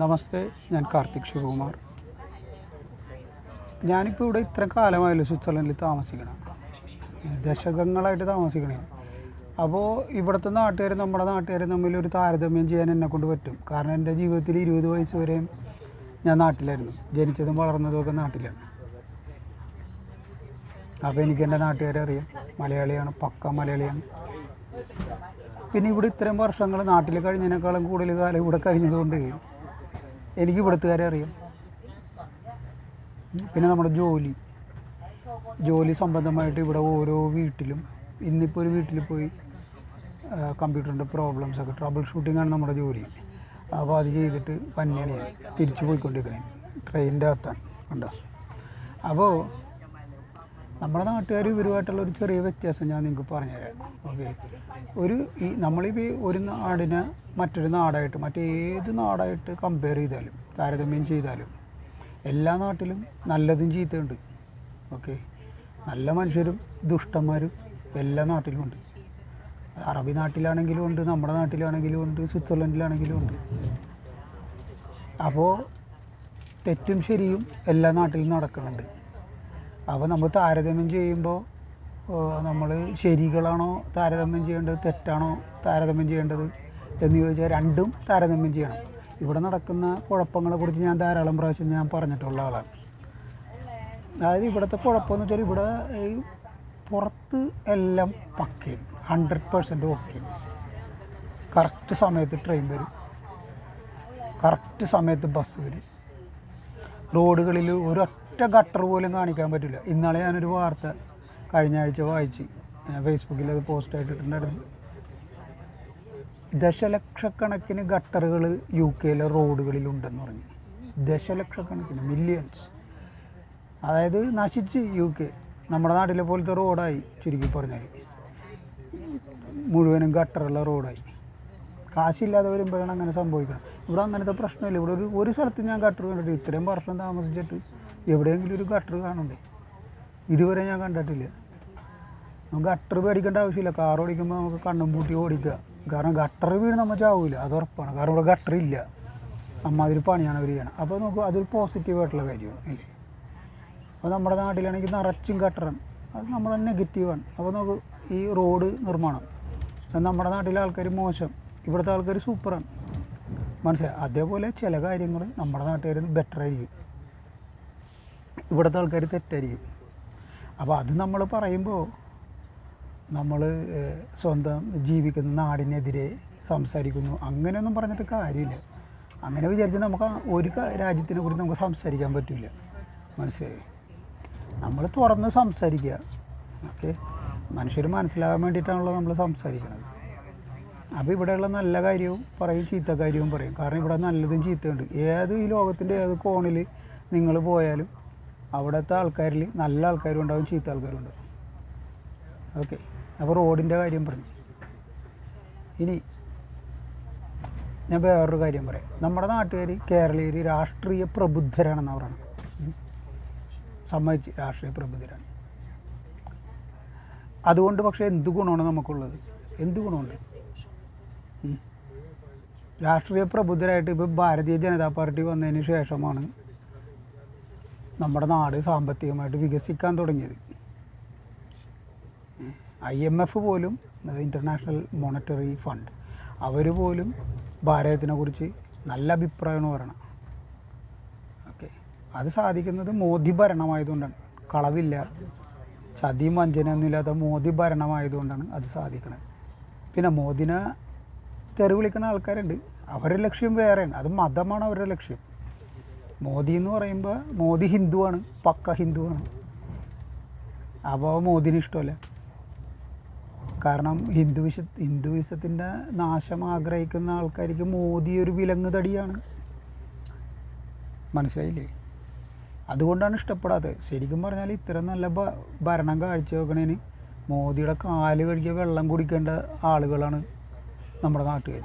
നമസ്തേ ഞാൻ കാർത്തിക് ശിവകുമാർ. ഞാനിപ്പോൾ ഇവിടെ ഇത്ര കാലമായല്ലോ സ്വിറ്റ്സർലൻഡിൽ താമസിക്കണം. ദശകങ്ങളായിട്ട് താമസിക്കണേ. അപ്പോൾ ഇവിടുത്തെ നാട്ടുകാർ നമ്മുടെ നാട്ടുകാർ തമ്മിൽ ഒരു താരതമ്യം ചെയ്യാൻ എന്നെ കൊണ്ട് പറ്റും. കാരണം എന്റെ ജീവിതത്തിൽ ഇരുപത് വയസ്സ് വരെയും ഞാൻ നാട്ടിലായിരുന്നു. ജനിച്ചതും വളർന്നതും ഒക്കെ നാട്ടിലാണ്. അപ്പോൾ എനിക്ക് എന്റെ നാട്ടുകാരെ അറിയാം. മലയാളിയാണ് പക്ക മലയാളിയാണ്. പിന്നെ ഇവിടെ ഇത്രയും വർഷങ്ങൾ നാട്ടിൽ കഴിഞ്ഞതിനേക്കാളും കൂടുതൽ കാലം ഇവിടെ കഴിഞ്ഞതുകൊണ്ട് എനിക്ക് ഇവിടുത്തുകാരെ അറിയാം. പിന്നെ നമ്മുടെ ജോലി. ജോലി സംബന്ധമായിട്ട് ഇവിടെ ഓരോ വീട്ടിലും ഇന്നിപ്പോൾ ഒരു വീട്ടിൽ പോയി കമ്പ്യൂട്ടറിന്റെ പ്രോബ്ലംസ് ഒക്കെ ട്രബിൾ ഷൂട്ടിംഗ് ആണ് നമ്മുടെ ജോലി. അപ്പോൾ അത് ചെയ്തിട്ട് ഞാൻ. തിരിച്ചു പോയിക്കൊണ്ടിരിക്കണേ. ട്രെയിനിന്റെ അകത്താണ്. ഉണ്ടോ അപ്പോൾ നമ്മുടെ നാട്ടുകാർ ഇവരുമായിട്ടുള്ള ഒരു ചെറിയ വ്യത്യാസം ഞാൻ നിങ്ങൾക്ക് പറഞ്ഞുതരാം. ഓക്കെ ഒരു ഈ നമ്മളിപ്പോൾ ഒരു നാടിനെ മറ്റൊരു നാടായിട്ട് മറ്റേത് നാടായിട്ട് കമ്പയർ ചെയ്താലും താരതമ്യം ചെയ്താലും എല്ലാ നാട്ടിലും നല്ലതും ചീത്തയുണ്ട്. ഓക്കെ നല്ല മനുഷ്യരും ദുഷ്ടന്മാരും എല്ലാ നാട്ടിലും ഉണ്ട്. അറബി നാട്ടിലാണെങ്കിലും ഉണ്ട് നമ്മുടെ നാട്ടിലാണെങ്കിലും ഉണ്ട് സ്വിറ്റ്സർലൻഡിലാണെങ്കിലും ഉണ്ട്. അപ്പോൾ തെറ്റും ശരിയും എല്ലാ നാട്ടിലും നടക്കുന്നുണ്ട്. അപ്പോൾ നമ്മൾ താരതമ്യം ചെയ്യുമ്പോൾ നമ്മൾ ശരികളാണോ താരതമ്യം ചെയ്യേണ്ടത് തെറ്റാണോ താരതമ്യം ചെയ്യേണ്ടത് എന്ന് ചോദിച്ചാൽ രണ്ടും താരതമ്യം ചെയ്യണം. ഇവിടെ നടക്കുന്ന കുഴപ്പങ്ങളെ കുറിച്ച് ഞാൻ ധാരാളം പ്രാവശ്യം ഞാൻ പറഞ്ഞിട്ടുള്ള ആളാണ്. അതായത് ഇവിടുത്തെ കുഴപ്പമെന്ന് വെച്ചാൽ ഇവിടെ ഈ പുറത്ത് എല്ലാം പക്കയും ഹൺഡ്രഡ് പെർസെന്റ് ഓക്കെ കറക്റ്റ് സമയത്ത് ട്രെയിൻ വരും. കറക്റ്റ് സമയത്ത് ബസ് വരും. റോഡുകളിൽ ഒരൊറ്റ ഗട്ടർ പോലും കാണിക്കാൻ പറ്റില്ല. ഇന്നാളെ ഞാനൊരു വാർത്ത കഴിഞ്ഞ ആഴ്ച വായിച്ച്. ഫേസ്ബുക്കിൽ അത് പോസ്റ്റ് ആയിട്ടിട്ടുണ്ടായിരുന്നു. ദശലക്ഷക്കണക്കിന് ഗട്ടറുകൾ യു കെയിലെ റോഡുകളിലുണ്ടെന്ന് പറഞ്ഞു. ദശലക്ഷക്കണക്കിന് മില്യൺസ് അതായത് നശിച്ച് യു കെ നമ്മുടെ നാട്ടിലെ പോലത്തെ റോഡായി ചുരുക്കി പറഞ്ഞാൽ മുഴുവനും ഗട്ടറുള്ള റോഡായി. കാശില്ലാതെ വരുമ്പോഴാണ് അങ്ങനെ സംഭവിക്കണം ഇവിടെ അങ്ങനത്തെ പ്രശ്നമില്ല. ഇവിടെ ഒരു ഒരു സ്ഥലത്ത് ഞാൻ ഗട്ടർ കണ്ടിട്ട് ഇത്രയും വർഷം താമസിച്ചിട്ട് എവിടെയെങ്കിലും ഒരു ഗട്ടർ കാണണ്ടേ? ഇതുവരെ ഞാൻ കണ്ടിട്ടില്ല. നമുക്ക് ഗട്ടർ പേടിക്കേണ്ട ആവശ്യമില്ല. കാർ ഓടിക്കുമ്പോൾ നമുക്ക് കണ്ണും പൂട്ടി ഓടിക്കുക. കാരണം ഗട്ടർ വീണ് നമ്മൾ ചാവില്ല അത് ഉറപ്പാണ്. കാരണം ഇവിടെ ഗട്ടർ ഇല്ല. അമ്മാതിരി പണിയാണ് അവർ ചെയ്യണം അപ്പോൾ നമുക്ക് അതൊരു പോസിറ്റീവായിട്ടുള്ള കാര്യമാണ് അല്ലേ? അപ്പോൾ നമ്മുടെ നാട്ടിലാണെങ്കിൽ നിറച്ചും ഗട്ടറാണ് അത് നമ്മുടെ നെഗറ്റീവാണ് അപ്പോൾ നമുക്ക് ഈ റോഡ് നിർമ്മാണം. നമ്മുടെ നാട്ടിലെ ആൾക്കാർ മോശം. ഇവിടുത്തെ ആൾക്കാർ സൂപ്പറാണ് മനസ്സിലായി? അതേപോലെ ചില കാര്യങ്ങൾ നമ്മുടെ നാട്ടുകാർ ബെറ്റർ ആയിരിക്കും. ഇവിടുത്തെ ആൾക്കാർ തെറ്റായിരിക്കും. അപ്പോൾ അത് നമ്മൾ പറയുമ്പോൾ നമ്മൾ സ്വന്തം ജീവിക്കുന്ന നാടിനെതിരെ സംസാരിക്കുന്നു. അങ്ങനെയൊന്നും പറഞ്ഞിട്ട് കാര്യമില്ല. അങ്ങനെ വിചാരിച്ച് നമുക്ക് ഒരു രാജ്യത്തിനെ കുറിച്ച് നമുക്ക് സംസാരിക്കാൻ പറ്റില്ല മനസ്സിലായി? നമ്മൾ തുറന്ന് സംസാരിക്കുക. ഓക്കെ? മനുഷ്യർ മനസ്സിലാകാൻ വേണ്ടിയിട്ടാണല്ലോ നമ്മൾ സംസാരിക്കുന്നത് അപ്പോൾ ഇവിടെയുള്ള നല്ല കാര്യവും പറയും ചീത്ത കാര്യവും പറയും. കാരണം ഇവിടെ നല്ലതും ചീത്തയുണ്ട്. ഏത് ഈ ലോകത്തിന്റെ ഏത് കോണിൽ നിങ്ങൾ പോയാലും അവിടുത്തെ ആൾക്കാരിൽ നല്ല ആൾക്കാരും ഉണ്ടാവും ചീത്ത ആൾക്കാരും ഉണ്ടാവും ഓക്കെ. അപ്പോൾ റോഡിന്റെ കാര്യം പറഞ്ഞു. ഇനി ഞാൻ വേറൊരു കാര്യം പറയാം. നമ്മുടെ നാട്ടുകാർ കേരളീയർ രാഷ്ട്രീയ പ്രബുദ്ധരാണെന്ന് ഉം. സമ്മതിച്ച് രാഷ്ട്രീയ പ്രബുദ്ധരാണ്. അതുകൊണ്ട് പക്ഷേ എന്ത് ഗുണമാണ് നമുക്കുള്ളത്? എന്ത് ഗുണമുണ്ട്. രാഷ്ട്രീയ പ്രബുദ്ധരായിട്ട് ഇപ്പോൾ ഭാരതീയ ജനതാ പാർട്ടി വന്നതിന് ശേഷമാണ് നമ്മുടെ നാട് സാമ്പത്തികമായിട്ട് വികസിക്കാൻ തുടങ്ങിയത്. ഐ എം എഫ് പോലും ഇന്റർനാഷണൽ മോണിറ്ററി ഫണ്ട് അവർ പോലും ഭാരതത്തിനെ കുറിച്ച് നല്ല അഭിപ്രായമാണ് പറയണം ഓക്കെ. അത് സാധിക്കുന്നത് മോദി ഭരണമായതുകൊണ്ടാണ്. കളവില്ല ചതിയും വഞ്ചനയൊന്നുമില്ലാത്ത മോദി ഭരണമായതുകൊണ്ടാണ് അത് സാധിക്കുന്നത് പിന്നെ മോദിനെ തെറി വിളിക്കുന്ന ആൾക്കാരുണ്ട്. അവരുടെ ലക്ഷ്യം വേറെയാണ്. അത് മതമാണ് അവരുടെ ലക്ഷ്യം. മോദി എന്ന് പറയുമ്പോൾ മോദി ഹിന്ദുവാണ് പക്ക ഹിന്ദുവാണ്. അപ്പോൾ മോദിന് ഇഷ്ടമല്ല? കാരണം ഹിന്ദുവിശ ഹിന്ദുവിസത്തിന്റെ നാശം ആഗ്രഹിക്കുന്ന ആൾക്കാർക്ക് മോദി ഒരു വിലങ്ങ് തടിയാണ്. മനസ്സിലായില്ലേ? അതുകൊണ്ടാണ് ഇഷ്ടപ്പെടാത്തത്. ശരിക്കും പറഞ്ഞാൽ ഇത്ര നല്ല ഭരണം കാഴ്ചവെക്കണേന് മോദിയുടെ കാൽ കഴുകിയ വെള്ളം കുടിക്കേണ്ട ആളുകളാണ് നമ്മുടെ നാട്ടുകാർ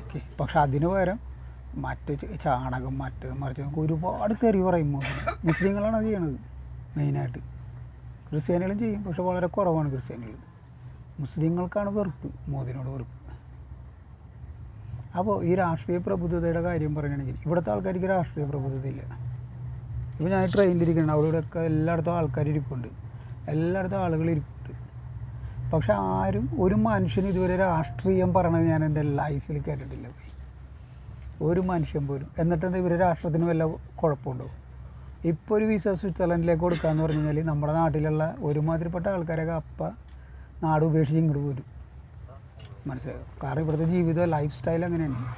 ഓക്കെ. പക്ഷെ അതിന് പകരം മറ്റ് ചാണകം മറ്റ് മറിച്ച് ഒരുപാട് തെറി പറയും മോദി മുസ്ലിങ്ങളാണ് അത് ചെയ്യണത് മെയിനായിട്ട്. ക്രിസ്ത്യാനികളും ചെയ്യും പക്ഷെ വളരെ കുറവാണ് ക്രിസ്ത്യാനികൾ. മുസ്ലിങ്ങൾക്കാണ് വെറുപ്പ് മോദിനോട് വെറുപ്പ്. അപ്പോൾ ഈ രാഷ്ട്രീയ പ്രബുദ്ധതയുടെ കാര്യം പറയുകയാണെങ്കിൽ ഇവിടുത്തെ ആൾക്കാർക്ക് രാഷ്ട്രീയ പ്രബുദ്ധതയില്ല ഇപ്പോൾ ഞാൻ ട്രെയിനിലിരിക്കണം അവിടെ അവിടെയൊക്കെ എല്ലായിടത്തും ആൾക്കാർ ഇരിപ്പുണ്ട്. എല്ലായിടത്തും ആളുകൾ ഇരിപ്പുണ്ട്. പക്ഷെ ആരും ഒരു മനുഷ്യനും ഇതുവരെ രാഷ്ട്രീയം പറയണത് ഞാൻ എന്റെ ലൈഫിൽ കേട്ടിട്ടില്ല. ഒരു മനുഷ്യൻ പോലും. എന്നിട്ട് ഇവരെ രാഷ്ട്രത്തിന് വല്ല കുഴപ്പമുണ്ടോ? ഇപ്പോൾ ഒരു വിസ സ്വിറ്റ്സർലൻഡിലേക്ക് കൊടുക്കാന്ന് പറഞ്ഞു കഴിഞ്ഞാൽ നമ്മുടെ നാട്ടിലുള്ള ഒരുമാതിരിപ്പെട്ട ആൾക്കാരൊക്കെ അപ്പം നാട് ഉപേക്ഷിച്ച് ഇങ്ങോട്ട് പോരും. മനസ്സിലായോ? കാരണം ഇവിടുത്തെ ജീവിതം ലൈഫ് സ്റ്റൈൽ അങ്ങനെയാണ്.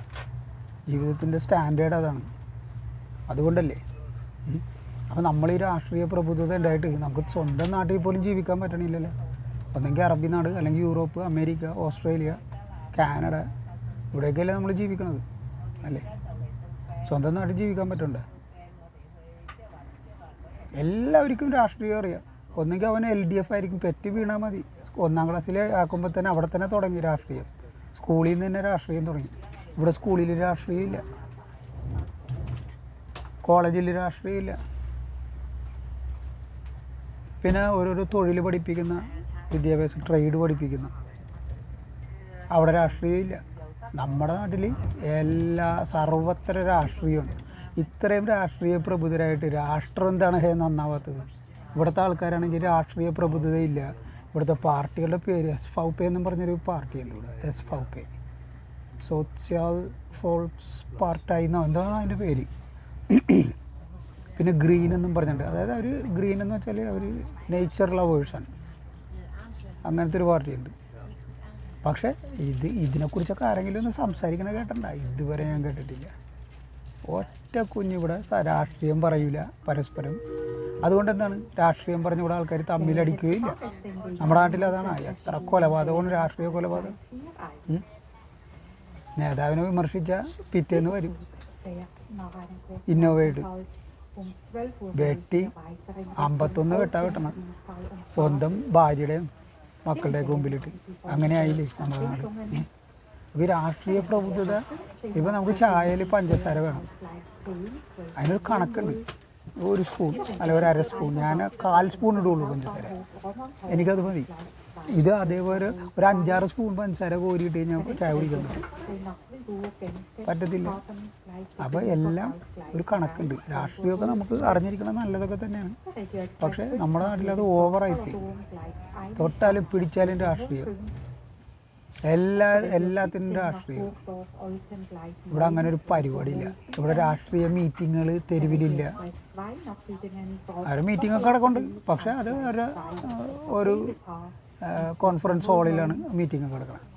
ജീവിതത്തിന്റെ സ്റ്റാൻഡേർഡ് അതാണ്. അതുകൊണ്ടല്ലേ? അപ്പോൾ നമ്മൾ ഈ രാഷ്ട്രീയ പ്രഭുത്വത ഉണ്ടായിട്ട് നമുക്ക് സ്വന്തം നാട്ടിൽ പോലും ജീവിക്കാൻ പറ്റണില്ലല്ലോ. ഒന്നെങ്കിൽ അറബി നാട് അല്ലെങ്കിൽ യൂറോപ്പ് അമേരിക്ക ഓസ്ട്രേലിയ കാനഡ ഇവിടെയൊക്കെയല്ലേ നമ്മൾ ജീവിക്കണത്. അല്ലേ? സ്വന്തം നാട്ടിൽ ജീവിക്കാൻ പറ്റണ്ടേ? എല്ലാവർക്കും രാഷ്ട്രീയം അറിയാം. ഒന്നെങ്കിൽ അവൻ എൽ ഡി എഫ് ആയിരിക്കും. പെറ്റ് വീണാൽ മതി. ഒന്നാം ക്ലാസ്സിൽ ആക്കുമ്പോൾ തന്നെ അവിടെ തന്നെ തുടങ്ങി രാഷ്ട്രീയം. സ്കൂളിൽ നിന്ന് തന്നെ രാഷ്ട്രീയം തുടങ്ങി. ഇവിടെ സ്കൂളിൽ രാഷ്ട്രീയം ഇല്ല. കോളേജിൽ രാഷ്ട്രീയം ഇല്ല. പിന്നെ ഓരോരോ തൊഴിൽ പഠിപ്പിക്കുന്ന വിദ്യാഭ്യാസം ട്രേഡ് പഠിപ്പിക്കുന്ന. അവിടെ രാഷ്ട്രീയമില്ല നമ്മുടെ നാട്ടിൽ എല്ലാ സർവത്ര രാഷ്ട്രീയമുണ്ട് ഇത്രയും രാഷ്ട്രീയ പ്രബുദ്ധരായിട്ട് രാഷ്ട്രം എന്താണ് ഹേ നന്നാവാത്തത്? ഇവിടുത്തെ ആൾക്കാരാണെങ്കിൽ രാഷ്ട്രീയ പ്രബുദ്ധതയില്ല. ഇവിടുത്തെ പാർട്ടികളുടെ പേര് എസ് ഫൗ പേ എന്നും പറഞ്ഞൊരു പാർട്ടിയുണ്ട് ഇവിടെ എസ് പേ സോഷ്യൽ ഫോൾസ് പാർട്ടായി എന്നോ എന്താണ് അതിന്റെ പേര്? പിന്നെ ഗ്രീൻ എന്നും പറഞ്ഞിട്ടുണ്ട്. അതായത് അവർ ഗ്രീൻ എന്ന് വെച്ചാൽ അവർ നേച്ചർ ലവേഴ്സാണ് അങ്ങനത്തെ ഒരു പാർട്ടിയുണ്ട്. പക്ഷേ ഇത് ഇതിനെക്കുറിച്ചൊക്കെ ആരെങ്കിലും ഒന്ന് സംസാരിക്കണ കേട്ടണ്ട ഇതുവരെ ഞാൻ കേട്ടിട്ടില്ല. ഒറ്റ കുഞ്ഞിവിടെ രാഷ്ട്രീയം പറയൂല പരസ്പരം. അതുകൊണ്ട് എന്താണ്? രാഷ്ട്രീയം പറഞ്ഞ ഇവിടെ ആൾക്കാർ തമ്മിലടിക്കുകയില്ല. നമ്മുടെ നാട്ടിൽ അതാണ്. എത്ര കൊലപാതകമാണ് രാഷ്ട്രീയ കൊലപാതകം. നേതാവിനെ വിമർശിച്ച പിറ്റേന്ന് വരും. ഇന്നോവേറ്റ് വെട്ടി അമ്പത്തൊന്ന് വെട്ടാ വെട്ടണം. സ്വന്തം ഭാര്യയുടെയും മക്കളുടെയൊക്കെ മുമ്പിലിട്ട് അങ്ങനെ ആയില്ലേ നമ്മുടെ നാട്. ഇപ്പൊ രാഷ്ട്രീയ പ്രബുദ്ധത. ഇപ്പം നമുക്ക് ചായയിൽ പഞ്ചസാര വേണം. അതിനൊരു കണക്കുണ്ട്. ഒരു സ്പൂൺ അല്ല ഒരു അര സ്പൂൺ. ഞാൻ കാൽ സ്പൂൺ ഇടുള്ളൂ പഞ്ചസാര. എനിക്കത് മതി. ഇത് അതേപോലെ ഒരു അഞ്ചാറ് സ്പൂൺ പഞ്ചസാര കോരിയിട്ട് കഴിഞ്ഞാൽ ചായ കുടിക്കാൻ പറ്റും. പറ്റത്തില്ല. അപ്പോൾ എല്ലാം ഒരു കണക്കുണ്ട്. രാഷ്ട്രീയമൊക്കെ നമുക്ക് അറിഞ്ഞിരിക്കണം നല്ലതൊക്കെ തന്നെയാണ്. പക്ഷേ നമ്മുടെ നാട്ടിൽ അത് ഓവറായിപ്പോയി. തൊട്ടാലും പിടിച്ചാലും രാഷ്ട്രീയം. എല്ലാ എല്ലാത്തിനും രാഷ്ട്രീയം. ഇവിടെ അങ്ങനെ ഒരു പരിപാടിയില്ല. ഇവിടെ രാഷ്ട്രീയ മീറ്റിങ്ങുകൾ തെരുവിലില്ല. അവരുടെ മീറ്റിംഗ് ഒക്കെ അടക്കമുണ്ട് പക്ഷെ അത് ഒരു കോൺഫറൻസ് ഹാളിലാണ് മീറ്റിംഗ് നടക്കുന്നത്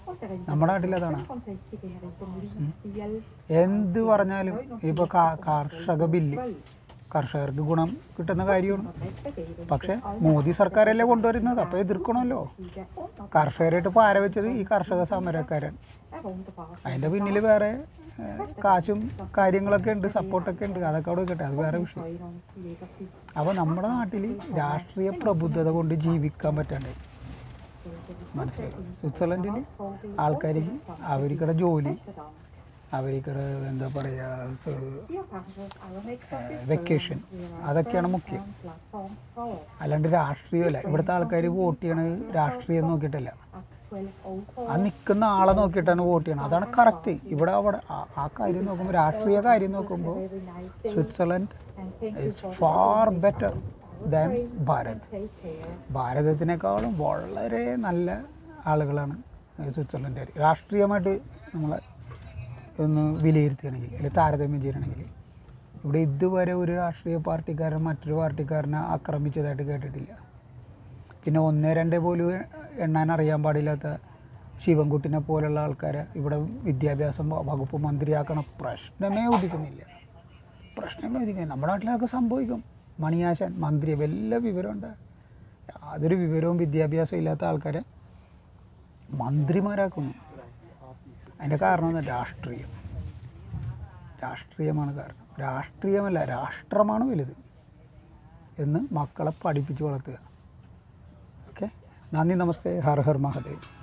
നമ്മുടെ നാട്ടിൽ അതാണ് എന്ത് പറഞ്ഞാലും ഇപ്പൊ കാർഷക ബില്ല് കർഷകർക്ക് ഗുണം കിട്ടുന്ന കാര്യമാണ്. പക്ഷേ മോദി സർക്കാരല്ലേ കൊണ്ടുവരുന്നത്? അപ്പോൾ എതിർക്കണമല്ലോ. കർഷകരായിട്ട് പാര വെച്ചത് ഈ കർഷക സമരക്കാരാണ്. അതിന്റെ പിന്നിൽ വേറെ കാശും കാര്യങ്ങളൊക്കെ ഉണ്ട് സപ്പോർട്ടൊക്കെ ഉണ്ട്. അതൊക്കെ അവിടെ വെക്കട്ടെ. അത് വേറെ വിഷയം. അപ്പോൾ നമ്മുടെ നാട്ടിൽ രാഷ്ട്രീയ പ്രബുദ്ധത കൊണ്ട് ജീവിക്കാൻ പറ്റണ്ടേ മനസ്സിലായി. സ്വിറ്റ്സർലൻഡിൽ ആൾക്കാർ അവർക്കുടെ ജോലി അവർക്കുടെ എന്താ പറയുക വെക്കേഷൻ അതൊക്കെയാണ് മുഖ്യം. അല്ലാണ്ട് രാഷ്ട്രീയമല്ല. ഇവിടുത്തെ ആൾക്കാർ വോട്ട് ചെയ്യണത് രാഷ്ട്രീയം നോക്കിയിട്ടല്ല. ആ നിൽക്കുന്ന ആളെ നോക്കിയിട്ടാണ് വോട്ട് ചെയ്യണത്. അതാണ് കറക്റ്റ് ഇവിടെ അവിടെ ആ കാര്യം നോക്കുമ്പോൾ രാഷ്ട്രീയ കാര്യം നോക്കുമ്പോൾ Switzerland is far better than Bharat ഭാരതത്തിനേക്കാളും വളരെ നല്ല ആളുകളാണ് സ്വിറ്റ്സർലൻഡുകാർ രാഷ്ട്രീയമായിട്ട് നമ്മളെ ഒന്ന് വിലയിരുത്തുകയാണെങ്കിൽ അല്ലെങ്കിൽ താരതമ്യം ചെയ്യണമെങ്കിൽ ഇവിടെ ഇതുവരെ ഒരു രാഷ്ട്രീയ പാർട്ടിക്കാരൻ മറ്റൊരു പാർട്ടിക്കാരനെ ആക്രമിച്ചതായിട്ട് കേട്ടിട്ടില്ല. പിന്നെ ഒന്നേ രണ്ടേ പോലും എണ്ണാൻ അറിയാൻ പാടില്ലാത്ത ശിവൻകുട്ടിനെ പോലുള്ള ആൾക്കാരെ ഇവിടെ വിദ്യാഭ്യാസം വകുപ്പ് മന്ത്രിയാക്കണ പ്രശ്നമേ ഉദിക്കുന്നില്ല പ്രശ്നമേ ഉദിക്കുന്നില്ല നമ്മുടെ നാട്ടിലൊക്കെ സംഭവിക്കും. മണിയാശാൻ മന്ത്രി വല്ല വിവരമുണ്ട് യാതൊരു വിവരവും വിദ്യാഭ്യാസവും ഇല്ലാത്ത ആൾക്കാരെ മന്ത്രിമാരാക്കുന്നു. അതിന്റെ കാരണം എന്താ? രാഷ്ട്രീയം. രാഷ്ട്രീയമാണ് കാരണം. രാഷ്ട്രീയമല്ല രാഷ്ട്രമാണ് വലുത് എന്ന് മക്കളെ പഠിപ്പിച്ചു വളർത്തുക. ഓക്കെ? നന്ദി നമസ്തേ. ഹർ ഹർ മഹാദേവ്.